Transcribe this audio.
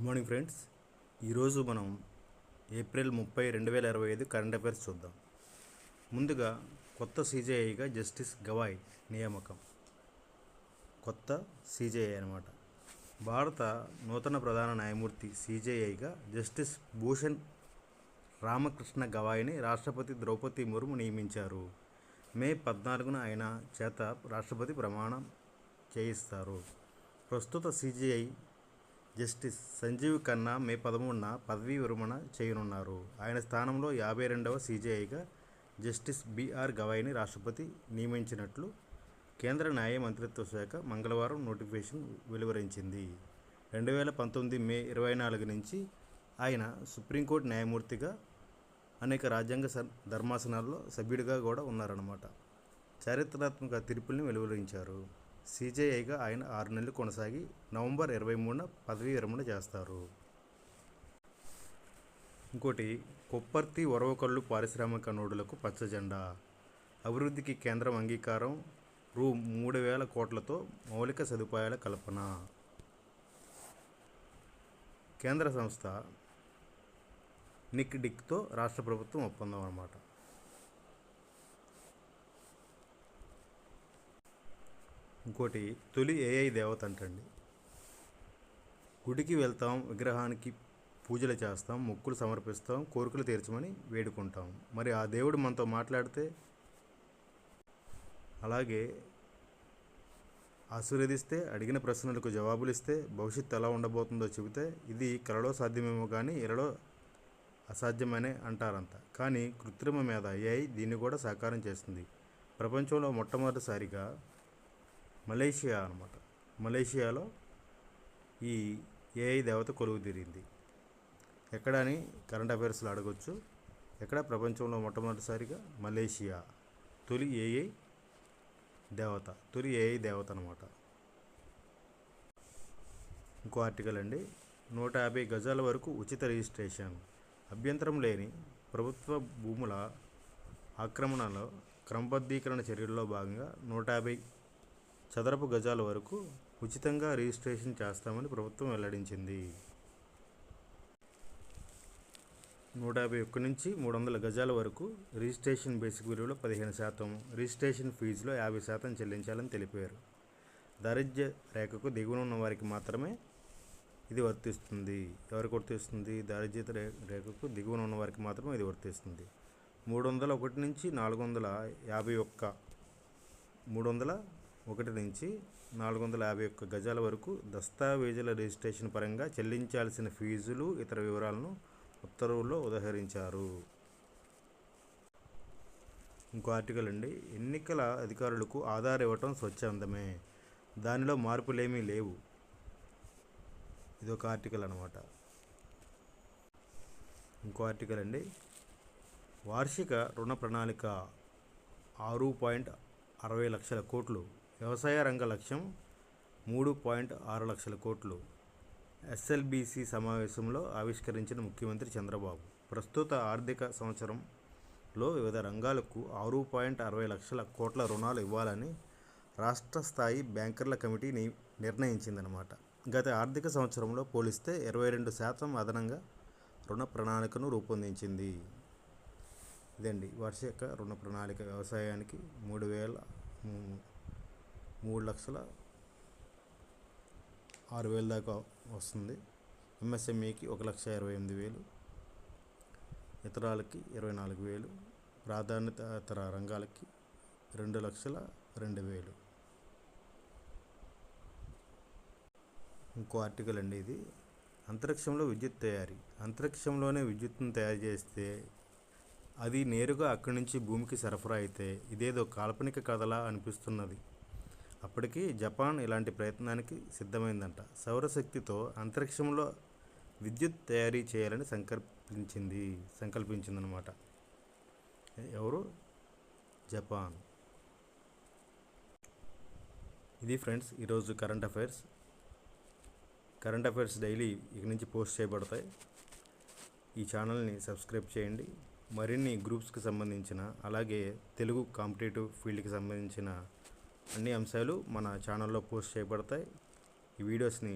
Good morning friends. ఈరోజు మనం April ముప్పై రెండు వేల ఇరవై ఐదు కరెంట్ అఫైర్స్ చూద్దాం. ముందుగా కొత్త సీజేఐగా జస్టిస్ గవాయ్ నియామకం. కొత్త సీజేఐ అనమాట భారత నూతన ప్రధాన న్యాయమూర్తి సీజేఐగా జస్టిస్ భూషణ్ రామకృష్ణ గవాయిని రాష్ట్రపతి ద్రౌపది ముర్ము నియమించారు. మే పద్నాలుగున ఆయన చేత రాష్ట్రపతి ప్రమాణం చేయిస్తారు. ప్రస్తుత CJI justice Sanjiv Khanna May పదమూడున పదవీ విరమణ చేయనున్నారు. ఆయన స్థానంలో యాభై రెండవ సీజేఐగా జస్టిస్ బిఆర్ గవాయిని రాష్ట్రపతి నియమించినట్లు కేంద్ర న్యాయ మంత్రిత్వ శాఖ మంగళవారం నోటిఫికేషన్ వెలువరించింది. రెండు వేల పంతొమ్మిది మే ఇరవై నాలుగు నుంచి ఆయన సుప్రీంకోర్టు న్యాయమూర్తిగా అనేక రాజ్యాంగ ధర్మాసనాల్లో సభ్యుడిగా కూడా ఉన్నారన్నమాట. చారిత్రాత్మక తీర్పుల్ని వెలువరించారు. సీజేఐగా ఆయన ఆరు నెలలు కొనసాగి నవంబర్ ఇరవై మూడున పదవీ విరమణ చేస్తారు. ఇంకోటి కొప్పర్తి ఒరవకల్లు పారిశ్రామిక నోడులకు పచ్చజెండా అభివృద్ధికి కేంద్రం అంగీకారం రూ మూడు వేల కోట్లతో మౌలిక సదుపాయాల కల్పన. కేంద్ర సంస్థ నిక్ డిక్తో రాష్ట్ర ప్రభుత్వం ఒప్పందం అన్నమాట. ఇంకోటి తొలి ఏఐ దేవత అంటండి. గుడికి వెళ్తాం విగ్రహానికి పూజలు చేస్తాం మొక్కులు సమర్పిస్తాం కోరికలు తీర్చమని వేడుకుంటాం. మరి ఆ దేవుడు మనతో మాట్లాడితే? అలాగే ఆశీర్వదిస్తే అడిగిన ప్రశ్నలకు జవాబులు ఇస్తే భవిష్యత్తు ఎలా ఉండబోతుందో చెబితే ఇది కలలో సాధ్యమేమో కానీ ఇరలో అసాధ్యమనే అంటారంత కానీ కృత్రిమ మీద ఏఐ దీన్ని కూడా సాకారం చేస్తుంది. ప్రపంచంలో మొట్టమొదటిసారిగా మలేషియా అనమాట మలేషియాలో ఈ ఏఐ దేవత కొలువు తీరింది. ఎక్కడ అని కరెంట్ అఫైర్స్లో అడగొచ్చు. ఎక్కడ? ప్రపంచంలో మొట్టమొదటిసారిగా మలేషియా తొలి ఏఐ దేవత తొలి ఏఐ దేవత అనమాట ఇంకో ఆర్టికల్ అండి. నూట యాభై గజాల వరకు ఉచిత రిజిస్ట్రేషన్. అభ్యంతరం లేని ప్రభుత్వ భూముల ఆక్రమణలో క్రమబద్ధీకరణ చర్యల్లో భాగంగా నూట యాభై చదరపు గజాల వరకు ఉచితంగా రిజిస్ట్రేషన్ చేస్తామని ప్రభుత్వం వెల్లడించింది. నూట యాభై ఒక్క నుంచి మూడు వందల గజాల వరకు రిజిస్ట్రేషన్ బేసిక్ విలువలో పదిహేను శాతం రిజిస్ట్రేషన్ ఫీజులో యాభై శాతం చెల్లించాలని తెలిపారు. దారిద్ర్య రేఖకు దిగువన ఉన్న వారికి మాత్రమే ఇది వర్తిస్తుంది. ఎవరికి వర్తిస్తుంది? దారిద్ర్య రేఖకు దిగువన ఉన్న వారికి మాత్రమే ఇది వర్తిస్తుంది. మూడు వందల ఒకటి నుంచి నాలుగు వందల యాభై ఒక్క మూడు వందల ఒకటి నుంచి నాలుగు వందల యాభై ఒక్క గజాల వరకు దస్తావేజుల రిజిస్ట్రేషన్ పరంగా చెల్లించాల్సిన ఫీజులు ఇతర వివరాలను ఉత్తర్వుల్లో ఉదహరించారు. ఇంకో ఆర్టికల్ అండి. ఎన్నికల అధికారులకు ఆధార్ ఇవ్వటం స్వచ్ఛందమే. దానిలో మార్పులేమీ లేవు. ఇది ఒక ఆర్టికల్ అనమాట ఇంకో ఆర్టికల్ అండి. వార్షిక రుణ ప్రణాళిక ఆరు పాయింట్ అరవై లక్షల కోట్లు వ్యవసాయ రంగ లక్ష్యం మూడు పాయింట్ ఆరు లక్షల కోట్లు. ఎస్ఎల్బిసి సమావేశంలో ఆవిష్కరించిన ముఖ్యమంత్రి చంద్రబాబు. ప్రస్తుత ఆర్థిక సంవత్సరంలో వివిధ రంగాలకు ఆరు పాయింట్ అరవై లక్షల కోట్ల రుణాలు ఇవ్వాలని రాష్ట్ర స్థాయి బ్యాంకర్ల కమిటీ నిర్ణయించిందనమాట గత ఆర్థిక సంవత్సరంలో పోలిస్తే ఇరవై రెండు శాతం అదనంగా రుణ ప్రణాళికను రూపొందించింది. ఇదండి వార్షిక రుణ ప్రణాళిక వ్యవసాయానికి మూడు వేల మూడు లక్షల ఆరు వేల దాకా వస్తుంది. ఎంఎస్ఎంఈకి ఒక లక్ష ఇరవై ఎనిమిది వేలు ఇతరాలకి ఇరవై నాలుగు వేలు ప్రాధాన్యత ఇతర రంగాలకి రెండు లక్షల రెండు వేలు. ఇంకో ఆర్టికల్ అండి ఇది. అంతరిక్షంలో విద్యుత్ తయారీ. అంతరిక్షంలోనే విద్యుత్తును తయారు చేస్తే అది నేరుగా అక్కడి నుంచి భూమికి సరఫరా అయితే ఇదేదో కాల్పనిక కథలా అనిపిస్తున్నది. అప్పటికి జపాన్ ఇలాంటి ప్రయత్నానికి సిద్ధమైందంట. సౌరశక్తితో అంతరిక్షంలో విద్యుత్ తయారీ చేయాలని సంకల్పించింది సంకల్పించిందనమాట ఎవరు? జపాన్. ఇది ఫ్రెండ్స్ ఈరోజు current affairs. Current affairs daily ఇక నుంచి పోస్ట్ చేయబడతాయి. ఈ ఛానల్ని సబ్స్క్రైబ్ చేయండి. మరిన్ని గ్రూప్స్కి సంబంధించిన అలాగే తెలుగు కాంపిటేటివ్ ఫీల్డ్కి సంబంధించిన అన్ని అంశాలు మన ఛానల్లో పోస్ట్ చేయబడతాయి. ఈ వీడియోస్ని